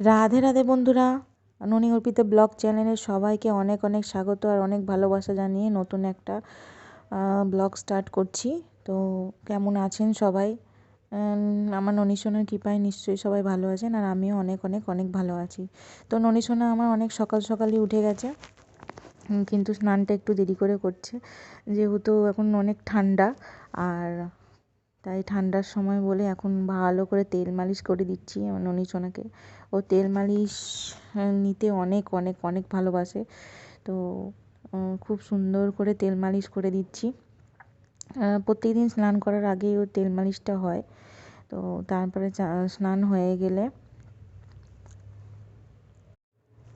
রাধে রাধে বন্ধুরা, ননি অর্পিত ব্লগ চ্যানেলের সবাইকে অনেক অনেক স্বাগত আর অনেক ভালোবাসা জানিয়ে নতুন একটা ব্লগ স্টার্ট করছি। তো কেমন আছেন সবাই? আমার ননী সোনার কৃপায় নিশ্চয়ই সবাই ভালো আছেন আর আমিও অনেক অনেক অনেক ভালো আছি। তো ননী সোনা আমার অনেক সকাল সকালই উঠে গেছে, কিন্তু স্নানটা একটু দেরি করে করছে। যেহেতু এখন অনেক ঠান্ডা আর তাই ঠান্ডার সময় বলে এখন ভালো করে তেল মালিশ করে দিচ্ছি আমার ননী সোনাকে। ও তেল মালিশ নিতে অনেক অনেক অনেক ভালোবাসে। তো খুব সুন্দর করে তেল মালিশ করে দিচ্ছি। প্রত্যেকদিন স্নান করার আগেই ওর তেল মালিশটা হয়। তো তারপরে স্নান হয়ে গেলে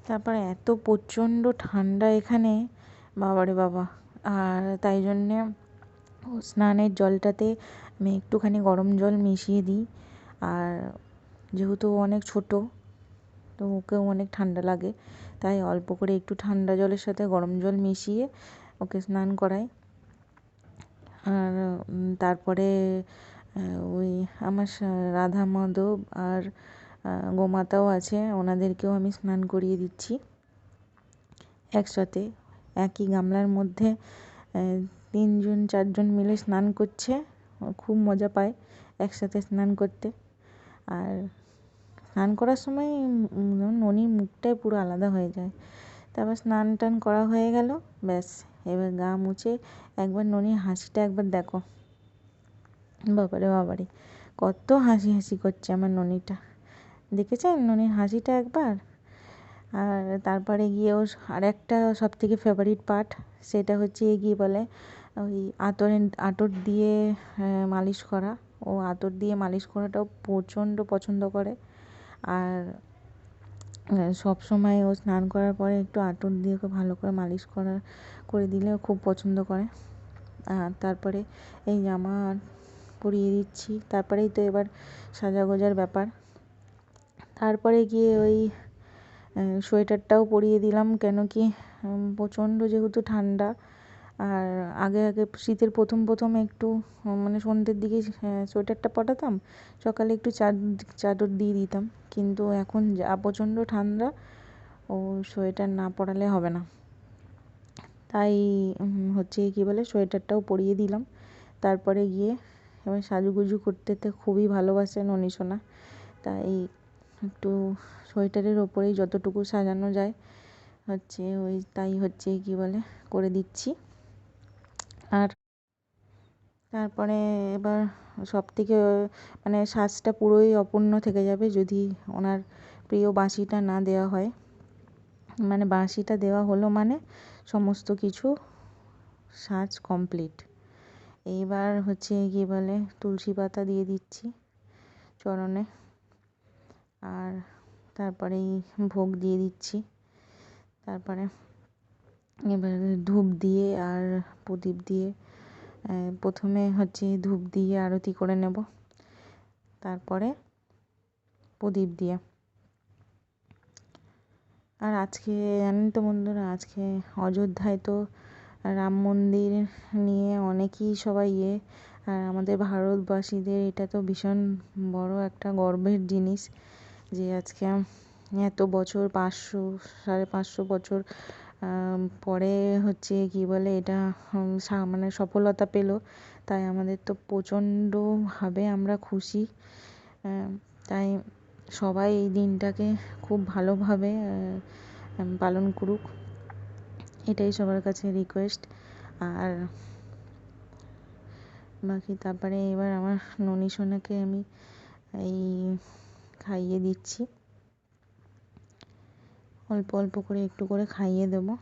তারপরে এত প্রচণ্ড ঠান্ডা এখানে। বাবারে বাবা। আর তাই জন্যে স্নানের জলটাতে আমি একটুখানি গরম জল মিশিয়ে দিই। আর যেহেতু অনেক ছোট, তো ওকেও অনেক ঠান্ডা লাগে, তাই অল্প করে একটু ঠান্ডা জলের সাথে গরম জল মিশিয়ে ওকে স্নান করাই। আর তারপরে ওই আমার রাধা মাধব আর গোমাতাও আছে, ওনাদেরকেও আমি স্নান করিয়ে দিচ্ছি। একসাথে, একই গামলার মধ্যে তিনজন, চারজন মিলে স্নান করছে। খুব মজা পায় একসাথে স্নান করতে। আর স্নান করার সময় ননির মুখটাই পুরো আলাদা হয়ে যায়। তারপর স্নান টান করা হয়ে গেল, ব্যাস। এবার গা মুছে একবার ননির হাসিটা একবার দেখো। বাবারে বাবারে, কত হাসি হাসি করছে আমার ননিটা। দেখেছেন ননির হাসিটা একবার? আর তারপরে গিয়ে ওর আর একটা সব থেকে ফেভারিট পার্ট সেটা হচ্ছে গিয়ে বলে ওই আতরের আতর দিয়ে মালিশ করা। ও আতর দিয়ে মালিশ করাটাও প্রচণ্ড পছন্দ করে। আর সব সময় ও স্নান করার পরে একটু আতর দিয়ে ওকে ভালো করে মালিশ করা, করে দিলে ও খুব পছন্দ করে। আর তারপরে এই জামা পরিয়ে দিচ্ছি। তারপরেই তো এবার সাজা গোজার ব্যাপার। তারপরে গিয়ে ওই সোয়েটারটাও পরিয়ে দিলাম কেন কি প্রচণ্ড যেহেতু ঠান্ডা, আর আগে আগে শীতের প্রথম প্রথম একটু মানে সন্ধ্যের দিকে সোয়েটারটা পরাতাম সকালে একটু চাদর দিয়ে দিতাম, কিন্তু এখন যা, প্রচণ্ড ঠান্ডা, ও সোয়েটার না পরালে হবে না। তাই হচ্ছে কী বলে, সোয়েটারটাও পরিয়ে দিলাম, তারপরে গিয়ে এবার সাজুগুজু করতে তো খুবই ভালোবাসে ননী সোনা তাই একটু সোয়েটারের ওপরেই যতটুকু সাজানো যায়, হচ্ছে ওই তাই হচ্ছে কী বলে, করে দিচ্ছি। আর তারপরে এবার সব থেকে মানে সাজটা পুরোই অপূর্ণ থেকে যাবে যদি ওনার প্রিয় বাঁশিটা না দেওয়া হয়। মানে বাঁশিটা দেওয়া হলো মানে সমস্ত কিছু সাজ কমপ্লিট। এইবার হচ্ছে গিয়ে বলে, তুলসী পাতা দিয়ে দিচ্ছি চরণে। আর তারপরেই ভোগ দিয়ে দিচ্ছি। তারপরে এবার ধূপ দিয়ে আর প্রদীপ দিয়ে প্রথমে হচ্ছে ধূপ দিয়ে আরতি করে নেব। তারপরে প্রদীপ দিয়ে। আর আজকে, জানেন তো বন্ধুরা, আজকে অযোধ্যায় তো রাম মন্দির নিয়ে অনেকই সবাই ইয়ে। আর আমাদের ভারতবাসীদের এটা তো ভীষণ বড় একটা গর্বের জিনিস। যে আজকে এত বছর পাঁচশো, সাড়ে পাঁচশো বছর পরে হচ্ছে কী বলে এটা মানে সফলতা পেল। তাই আমাদের তো প্রচণ্ডভাবে আমরা খুশি। তাই সবাই এই দিনটাকে খুব ভালোভাবে পালন করুক। এটাই সবার কাছে রিকোয়েস্ট আর বাকি তারপরে এবার আমার ননী সোনাকে আমি এই খাইয়ে দিচ্ছি। অল্প অল্প করে একটু করে খাইয়ে দেবো।